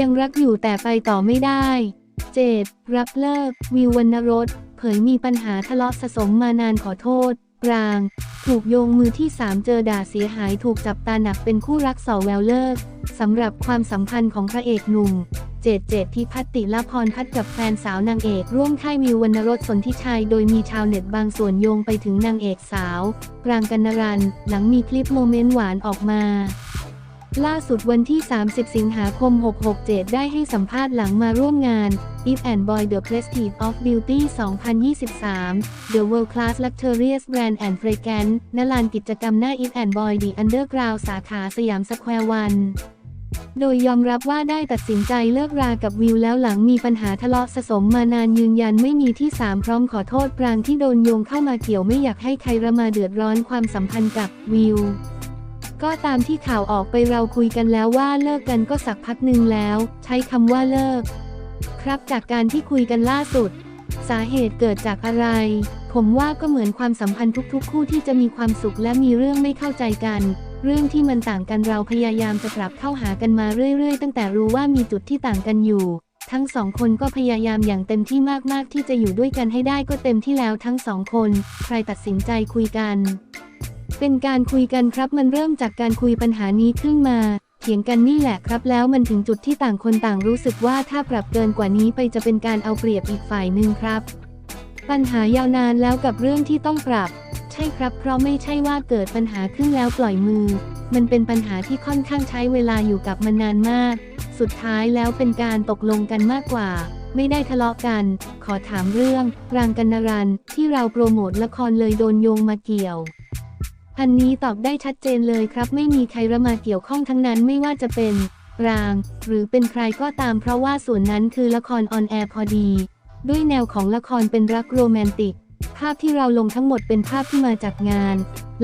ยังรักอยู่แต่ไปต่อไม่ได้เจดรับเลิก วิววรรณรสเผยมีปัญหาทะเลาะสะสมมานานขอโทษปราง ถูกโยงมือที่สามเจอด่าเสียหายถูกจับตาหนักเป็นคู่รักสอแววเลิกสำหรับความสัมพันธ์ของพระเอกหนุ่ม เจดเจดที่พัตติละพรพัฒน์กับแฟนสาวนางเอกร่วมค่ายวิววรรณรสสนทิชัย โดยมีชาวเน็ตบางส่วนโยงไปถึงนางเอกสาว ปรางกัณรัน หลังมีคลิปโมเมนต์หวานออกมา ล่าสุดวันที่ 30 สิงหาคม 667 ได้ให้สัมภาษณ์หลังมาร่วมงาน If and Boy The Prestige of Beauty 2023 The World Class Luxurious Brand and Fragrance ณลานกิจกรรมหน้า If and Boy The Underground สาขาสยามสแควร์วันโดยยอมรับว่าได้ตัดสินใจเลิกรากับวิวแล้วหลังมีปัญหาทะเลาะสะสมมานานยืนยันไม่มีที่สามพร้อมขอโทษปรางที่โดนโยงเข้ามาเกี่ยวไม่อยากให้ใครระมาเดือดร้อนความสัมพันธ์กับวิว ก็ตามที่ข่าวออกไปเราคุยกันแล้วว่าเลิกกันก็สักพักหนึ่งแล้ว ใช้คำว่าเลิก ครับจากการที่คุยกันล่าสุด สาเหตุเกิดจากอะไร ผมว่าก็เหมือนความสัมพันธ์ทุกๆ คู่ที่จะมีความสุขและมีเรื่องไม่เข้าใจกัน เรื่องที่มันต่างกันเราพยายามจะปรับเข้าหากันมาเรื่อย ๆ ตั้งแต่รู้ว่ามีจุดที่ต่างกันอยู่ ทั้งสองคนก็พยายามอย่างเต็มที่มากๆที่จะอยู่ด้วยกันให้ได้ก็เต็มที่แล้วทั้งสองคน ใครตัดสินใจคุยกัน เป็นการคุยกันครับมันเริ่มจากการคุยปัญหานี้ขึ้นมา เถียงกันนี่แหละครับ แล้วมันถึงจุดที่ต่างคนต่างรู้สึกว่าถ้าปรับเกินกว่านี้ไปจะเป็นการเอาเปรียบอีกฝ่ายหนึ่งครับ ปัญหายาวนานแล้วกับเรื่องที่ต้องปรับ ใช่ครับ เพราะไม่ใช่ว่าเกิดปัญหาขึ้นแล้วปล่อยมือ มันเป็นปัญหาที่ค่อนข้างใช้เวลาอยู่กับมันนานมาก สุดท้ายแล้วเป็นการตกลงกันมากกว่าไม่ได้ทะเลาะกัน ขอถามเรื่องรางกันนรันที่เราโปรโมทละครเลยโดนโยงมาเกี่ยว อันนี้ตอบได้ชัดเจนเลยครับ ไม่มีใครระมาเกี่ยวข้องทั้งนั้นไม่ว่าจะเป็นราง หรือเป็นใครก็ตามเพราะว่าส่วนนั้นคือละครออนแอร์พอดี ด้วยแนวของละครเป็นรักโรแมนติก ภาพที่เราลงทั้งหมดเป็นภาพที่มาจากงาน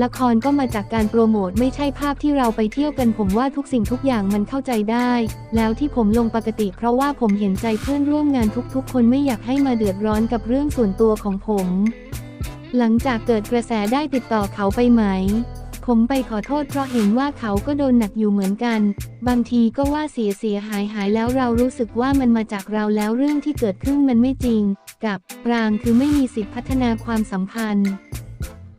ละครก็มาจากการโปรโมทไม่ใช่ภาพที่เราไปเที่ยวกันผมว่าทุกสิ่งทุกอย่างมันเข้าใจได้ แล้วที่ผมลงปกติ เพราะว่าผมเห็นใจเพื่อนร่วมงานทุกๆ คนไม่อยากให้มาเดือดร้อนกับเรื่องส่วนตัวของผม หลังจากเกิดกระแสได้ติดต่อเขาไปไหม ผมไปขอโทษเพราะเห็นว่าเขาก็โดนหนักอยู่เหมือนกัน บางทีก็ว่าเสียเสียหายหายแล้วเรารู้สึกว่ามันมาจากเราแล้วเรื่องที่เกิดขึ้นมันไม่จริง กับปรางคือไม่มีสิทธิพัฒนาความสัมพันธ์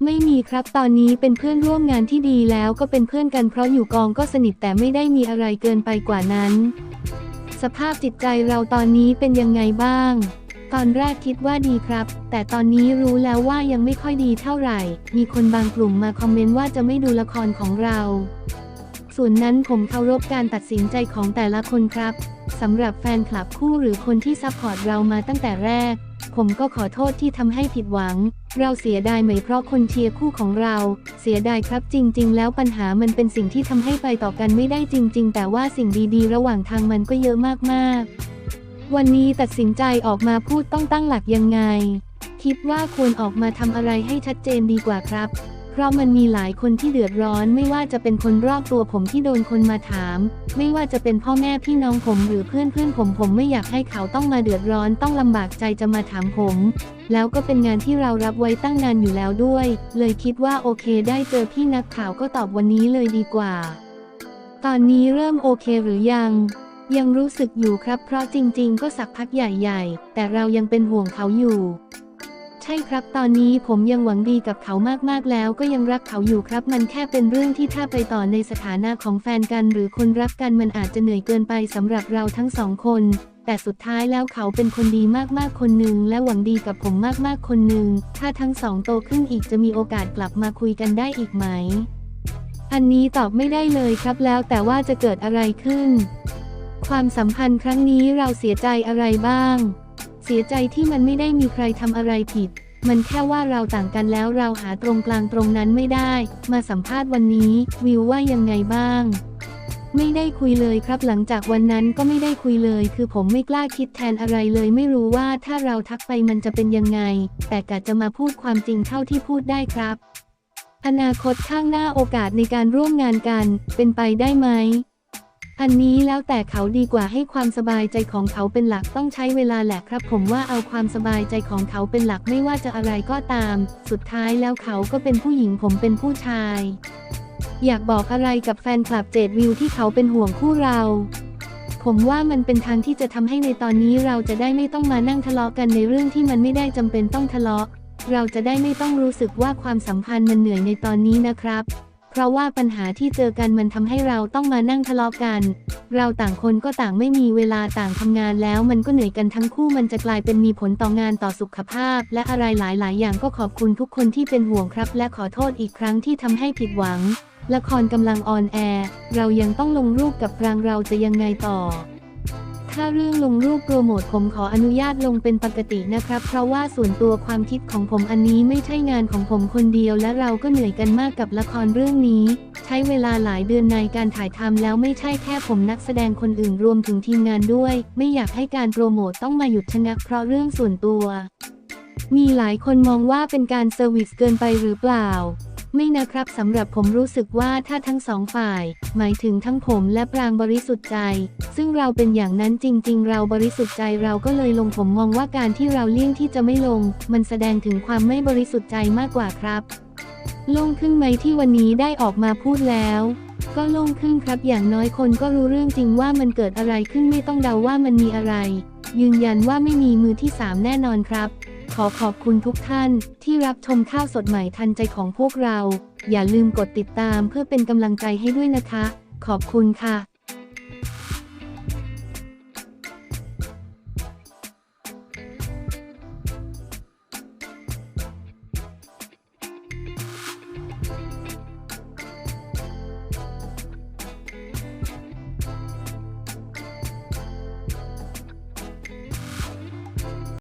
ไม่มีครับตอนนี้เป็นเพื่อนร่วมงานที่ดีแล้วก็เป็นเพื่อนกันเพราะอยู่กองก็สนิทแต่ไม่ได้มีอะไรเกินไปกว่านั้น สภาพจิตใจเราตอนนี้เป็นยังไงบ้าง ตอนแรกคิดว่าดีครับ แต่ตอนนี้รู้แล้วว่ายังไม่ค่อยดีเท่าไหร่ มีคนบางกลุ่มมาคอมเมนต์ว่าจะไม่ดูละครของเรา ส่วนนั้นผมเคารพการตัดสินใจของแต่ละคนครับสำหรับแฟนคลับคู่หรือคนที่ซัพพอร์ตเรามาตั้งแต่แรก ผมก็ขอโทษที่ทำให้ผิดหวัง เราเสียดายไหมเพราะคนเชียร์คู่ของเรา เสียดายครับจริง ๆ แล้วปัญหามันเป็นสิ่งที่ทำให้ไปต่อกันไม่ได้จริง ๆ แต่ว่าสิ่งดีๆ ระหว่างทางมันก็เยอะมากๆ วันนี้ตัดสินใจออกมาพูดต้องตั้งหลักยังไง คิดว่าควรออกมาทำอะไรให้ชัดเจนดีกว่าครับ เพราะมันมีหลายคนที่เดือดร้อน ไม่ว่าจะเป็นคนรอบตัวผมที่โดนคนมาถาม ไม่ว่าจะเป็นพ่อแม่พี่น้องผมหรือเพื่อนเพื่อนผมผมไม่อยากให้เขาต้องมาเดือดร้อนต้องลำบากใจจะมาถามผม แล้วก็เป็นงานที่เรารับไว้ตั้งนานอยู่แล้วด้วย เลยคิดว่าโอเค ได้เจอพี่นักข่าวก็ตอบวันนี้เลยดีกว่า ตอนนี้เริ่มโอเคหรือยัง ยังรู้สึกอยู่ครับเพราะจริง ๆ ก็สักพักใหญ่ๆ แต่เรายังเป็นห่วงเขาอยู่ ใช่ครับตอนนี้ผมยังหวังดีกับเขามากๆแล้วก็ยังรักเขาอยู่ครับมันแค่เป็นเรื่องที่ถ้าไปต่อในสถานะของแฟนกันหรือคนรักกันมันอาจจะเหนื่อยเกินไปสำหรับเราทั้งสองคน แต่สุดท้ายแล้วเขาเป็นคนดีมากๆคนหนึ่งและหวังดีกับผมมากๆคนหนึ่งถ้าทั้งสองโตขึ้นอีกจะมีโอกาสกลับมาคุยกันได้อีกไหม อันนี้ตอบไม่ได้เลยครับแล้วแต่ว่าจะเกิดอะไรขึ้น ความสัมพันธ์ครั้งนี้เราเสียใจอะไรบ้าง เสียใจที่มันไม่ได้มีใครทำอะไรผิด มันแค่ว่าเราต่างกันแล้วเราหาตรงกลางตรงนั้นไม่ได้ มาสัมภาษณ์วันนี้ วิวว่ายังไงบ้าง ไม่ได้คุยเลยครับหลังจากวันนั้นก็ไม่ได้คุยเลย คือผมไม่กล้าคิดแทนอะไรเลย ไม่รู้ว่าถ้าเราทักไปมันจะเป็นยังไง แต่กะจะมาพูดความจริงเท่าที่พูดได้ครับ อนาคตข้างหน้าโอกาสในการร่วมงานกัน เป็นไปได้ไหม อันนี้แล้วแต่เขาดีกว่าให้ความสบายใจของเขาเป็นหลักต้องใช้เวลาแหละครับ ผมว่าเอาความสบายใจของเขาเป็นหลักไม่ว่าจะอะไรก็ตาม สุดท้ายแล้วเขาก็เป็นผู้หญิงผมเป็นผู้ชาย อยากบอกอะไรกับแฟนคลับเจดวิวที่เขาเป็นห่วงคู่เราผมว่ามันเป็นทางที่จะทำให้ในตอนนี้เราจะได้ไม่ต้องมานั่งทะเลาะกันในเรื่องที่มันไม่ได้จำเป็นต้องทะเลาะ เราจะได้ไม่ต้องรู้สึกว่าความสัมพันธ์มันเหนื่อยในตอนนี้นะครับ เพราะว่าปัญหาที่เจอกันมันทำให้เราต้องมานั่งทะเลาะกัน เราต่างคนก็ต่างไม่มีเวลาต่างทำงานแล้ว มันก็เหนื่อยกันทั้งคู่มันจะกลายเป็นมีผลต่องานต่อสุขภาพ และอะไรหลาย ๆ อย่างก็ขอบคุณทุกคนที่เป็นห่วงครับ และขอโทษอีกครั้งที่ทำให้ผิดหวัง ละครกำลังออนแอร์เรายังต้องลงรูปกับพรางเราจะยังไงต่อ ถ้าเรื่องลงรูปโปรโมทผมขออนุญาตลงเป็นปกตินะครับ เพราะว่าส่วนตัวความคิดของผมอันนี้ไม่ใช่งานของผมคนเดียวและเราก็เหนื่อยกันมากกับละครเรื่องนี้ ใช้เวลาหลายเดือนในการถ่ายทำแล้วไม่ใช่แค่ผมนักแสดงคนอื่นรวมถึงทีมงานด้วย ไม่อยากให้การโปรโมทต้องมาหยุดชะงักเพราะเรื่องส่วนตัว มีหลายคนมองว่าเป็นการเซอร์วิสเกินไปหรือเปล่า ไม่นะครับสำหรับผมรู้สึกว่าถ้าทั้งสองฝ่าย หมายถึงทั้งผมและปรางบริสุทธิ์ใจ ซึ่งเราเป็นอย่างนั้นจริง ๆ เราบริสุทธิ์ใจเราก็เลยลงผมมองว่าการที่เราเลี่ยงที่จะไม่ลง มันแสดงถึงความไม่บริสุทธิ์ใจมากกว่าครับโล่งขึ้นไหมที่วันนี้ได้ออกมาพูดแล้ว ก็โล่งขึ้นครับอย่างน้อยคนก็รู้เรื่องจริงว่ามันเกิดอะไรขึ้นไม่ต้องเดาว่ามันมีอะไร ยืนยันว่าไม่มีมือที่สามแน่นอนครับ ขอขอบคุณทุกท่านที่รับชมข้าวสดใหม่ทันใจของพวกเรา อย่าลืมกดติดตามเพื่อเป็นกำลังใจให้ด้วยนะคะ ขอบคุณค่ะ